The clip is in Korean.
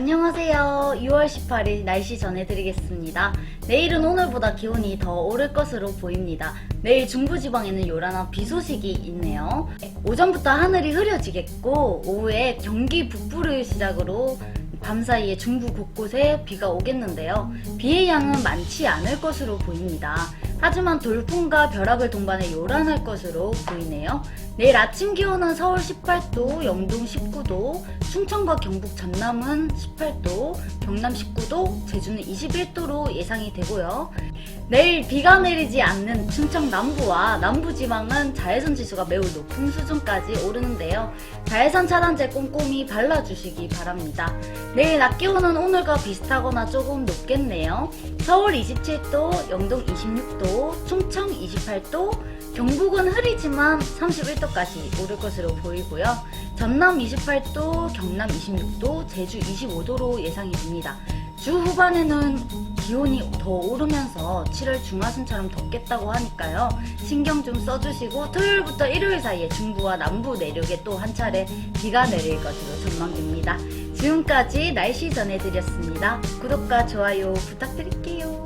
안녕하세요. 6월 18일 날씨 전해드리겠습니다. 내일은 오늘보다 기온이 더 오를 것으로 보입니다. 내일 중부지방에는 요란한 비 소식이 있네요. 오전부터 하늘이 흐려지겠고, 오후에 경기 북부를 시작으로 밤 사이에 중부 곳곳에 비가 오겠는데요. 비의 양은 많지 않을 것으로 보입니다. 하지만 돌풍과 벼락을 동반해 요란할 것으로 보이네요. 내일 아침 기온은 서울 18도, 영동 19도, 충청과 경북 전남은 18도, 경남 19도, 제주는 21도로 예상이 되고요. 내일 비가 내리지 않는 충청 남부와 남부지방은 자외선 지수가 매우 높은 수준까지 오르는데요. 자외선 차단제 꼼꼼히 발라주시기 바랍니다. 내일 낮 기온은 오늘과 비슷하거나 조금 높겠네요. 서울 27도, 영동 26도, 충청 28도, 경북은 흐리지만 31도까지 오를 것으로 보이고요. 전남 28도, 경남 26도, 제주 25도로 예상이 됩니다. 주 후반에는 기온이 더 오르면서 7월 중하순처럼 덥겠다고 하니까요. 신경 좀 써주시고 토요일부터 일요일 사이에 중부와 남부 내륙에 또 한 차례 비가 내릴 것으로 전망됩니다. 지금까지 날씨 전해드렸습니다. 구독과 좋아요 부탁드릴게요.